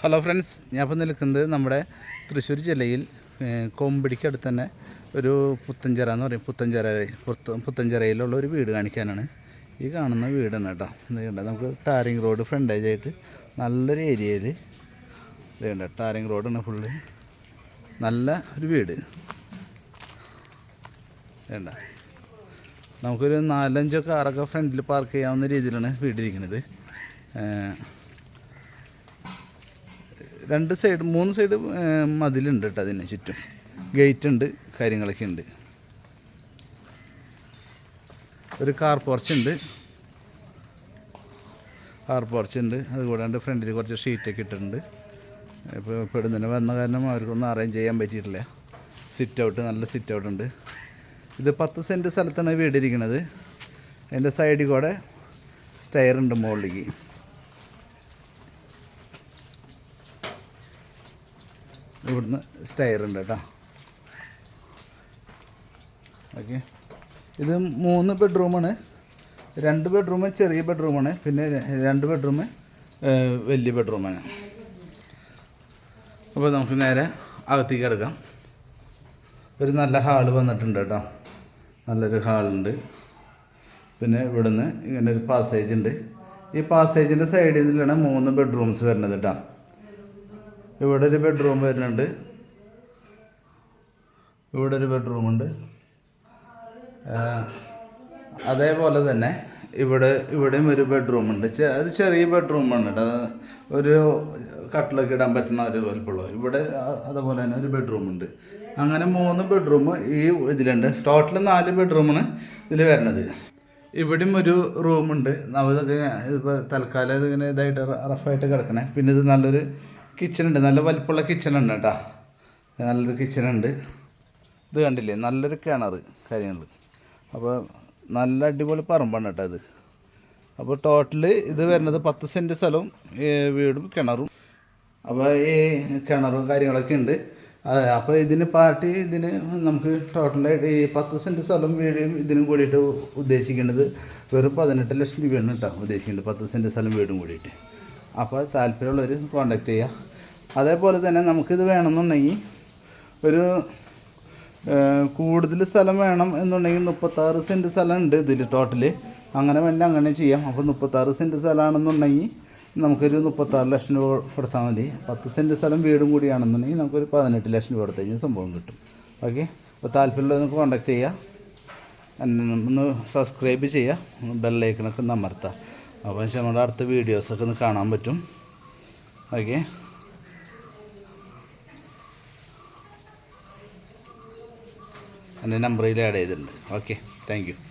Hello friends ഞാൻ ഇപ്പോൾ നിൽക്കുന്നത് നമ്മുടെ തൃശ്ശൂർ ജില്ലയിൽ ഏഹ്, കൊമ്പിടിക്കടുത്ത് തന്നെ ഒരു പുത്തഞ്ചിറ എന്ന് പറയും. പുത്തഞ്ചിറ പുത്ത പുത്തഞ്ചിറയിലുള്ള ഒരു വീട് കാണിക്കാനാണ്. ഈ കാണുന്ന വീടാണ് കേട്ടോ. ഇത് കണ്ടോ? നമുക്ക് ടാറിങ് റോഡ് ഫ്രണ്ടേജ് ആയിട്ട് നല്ലൊരു ഏരിയയിൽ ഇത് ടാരിങ് റോഡാണ് ഫുള്ള് നല്ല ഒരു വീട്. വേണ്ട നമുക്കൊരു നാലഞ്ചോ കാറൊക്കെ ഫ്രണ്ടിൽ പാർക്ക് ചെയ്യാവുന്ന രീതിയിലാണ് വീടിരിക്കുന്നത്. രണ്ട് സൈഡ് മൂന്ന് സൈഡ് മതിലുണ്ട് കേട്ടോ അതിന് ചുറ്റും. ഗേറ്റ് ഉണ്ട് കാര്യങ്ങളൊക്കെ ഉണ്ട്. ഒരു കാർ പോർച്ച് ഉണ്ട്. കാർ പോർച്ച് ഉണ്ട്. അതുകൂടാണ്ട് ഫ്രണ്ടിൽ കുറച്ച് ഷീറ്റൊക്കെ ഇട്ടിട്ടുണ്ട്. ഇപ്പോൾ പെടുന്നതിന് വന്ന കാരണം അവർക്കൊന്നും അറേഞ്ച് ചെയ്യാൻ പറ്റിയിട്ടില്ല. സിറ്റ് ഔട്ട് നല്ല സിറ്റ് ഔട്ട് ഉണ്ട്. ഇത് പത്ത് സെന്റ് സ്ഥലത്താണ് വീടിരിക്കുന്നത്. അതിന്റെ സൈഡിൽ കൂടെ സ്റ്റെയർ ഉണ്ട് മുകളിലേക്ക് ഇവിടുന്ന് സ്റ്റെയർ ഉണ്ട് കേട്ടോ. ഓക്കെ ഇത് മൂന്ന് ബെഡ്റൂമാണ് രണ്ട് ബെഡ്റൂം ചെറിയ ബെഡ്റൂമാണ് പിന്നെ രണ്ട് ബെഡ്റൂം വലിയ ബെഡ്റൂമാണ് അപ്പോൾ നമുക്ക് നേരെ അകത്തേക്ക് കിടക്കാം. ഒരു നല്ല ഹാൾ വന്നിട്ടുണ്ട് കേട്ടോ. നല്ലൊരു ഹാളുണ്ട് പിന്നെ ഇവിടുന്ന് ഇങ്ങനെ ഒരു പാസേജ് ഉണ്ട്. ഈ പാസേജിന്റെ സൈഡിൽ നിന്നാണ് മൂന്ന് ബെഡ്റൂംസ് വരുന്നത് കേട്ടോ. ഇവിടെ ഒരു ബെഡ്റൂം വരുന്നുണ്ട്. ഇവിടെ ഒരു ബെഡ്റൂമുണ്ട് അതേപോലെ തന്നെ ഇവിടെ ഇവിടെയും ഒരു ബെഡ്റൂമുണ്ട് അത് ചെറിയ ബെഡ്റൂമാണ് കേട്ടോ. ഒരു കട്ടിലൊക്കെ ഇടാൻ പറ്റുന്ന ഒരു വലുപ്പമുള്ള. ഇവിടെ അതേപോലെ തന്നെ ഒരു ബെഡ്റൂമുണ്ട് അങ്ങനെ മൂന്ന് ബെഡ്റൂം ഈ ഇതിലുണ്ട്. ടോട്ടൽ നാല് ബെഡ്റൂമാണ് ഇതിൽ വരുന്നത്. ഇവിടെയും ഒരു റൂമുണ്ട് ഇതൊക്കെ ഇപ്പോൾ തൽക്കാലം ഇതിങ്ങനെ ഇതായിട്ട് റഫായിട്ട് കിടക്കണേ. പിന്നെ ഇത് നല്ലൊരു കിച്ചൺ ഉണ്ട്. നല്ല വലിപ്പമുള്ള കിച്ചണുണ്ട് കേട്ടോ. നല്ലൊരു കിച്ചണുണ്ട് ഇത് കണ്ടില്ലേ? നല്ലൊരു കിണർ കാര്യങ്ങൾ അപ്പോൾ നല്ല അടിപൊളി പറമ്പാണ് കേട്ടോ ഇത്. അപ്പോൾ ടോട്ടൽ ഇത് വരുന്നത് പത്ത് സെന്റ് സ്ഥലവും വീടും കിണറും. അപ്പോൾ ഈ കിണറും കാര്യങ്ങളൊക്കെ ഉണ്ട്. അപ്പോൾ ഇതിന് പാർട്ടി ഇതിന് നമുക്ക് ടോട്ടലായിട്ട് ഈ പത്ത് സെന്റ് സ്ഥലം വീടും ഇതിനും കൂടിയിട്ട് ഉദ്ദേശിക്കേണ്ടത് വെറും പതിനെട്ട് ലക്ഷം രൂപയാണ് കേട്ടോ ഉദ്ദേശിക്കേണ്ടത്. പത്ത് സെന്റ് സ്ഥലം വീടും കൂടിയിട്ട്. അപ്പോൾ താല്പര്യമുള്ളവർ കോൺടാക്റ്റ് ചെയ്യുക അതേപോലെ തന്നെ നമുക്കിത് വേണമെന്നുണ്ടെങ്കിൽ ഒരു കൂടുതൽ സ്ഥലം വേണം എന്നുണ്ടെങ്കിൽ മുപ്പത്താറ് സെന്റ് സ്ഥലം ഉണ്ട് ഇതിൽ ടോട്ടൽ അങ്ങനെ വേണ്ട അങ്ങനെ ചെയ്യാം. അപ്പോൾ മുപ്പത്താറ് സെന്റ് സ്ഥലമാണെന്നുണ്ടെങ്കിൽ നമുക്കൊരു മുപ്പത്താറ് ലക്ഷം രൂപ കൊടുത്താൽ മതി. പത്ത് സെന്റ് സ്ഥലം വീടും കൂടിയാണെന്നുണ്ടെങ്കിൽ നമുക്കൊരു പതിനെട്ട് ലക്ഷം രൂപ കൊടുത്തു കഴിഞ്ഞാൽ സംഭവം കിട്ടും. ഓക്കെ? അപ്പോൾ താല്പര്യമുള്ളവർക്ക് കോൺടാക്ട് ചെയ്യുക. എന്നെ ഒന്ന് സബ്സ്ക്രൈബ് ചെയ്യുക. ബെല്ലൈക്കണൊക്കെ ഒന്ന് അമർത്താം അപ്പോൾ നമ്മുടെ അടുത്ത വീഡിയോസൊക്കെ ഒന്ന് കാണാൻ പറ്റും. ഓക്കെ? എന്റെ നമ്പറിൽ ആഡ് ചെയ്തിട്ടുണ്ട്. Okay thank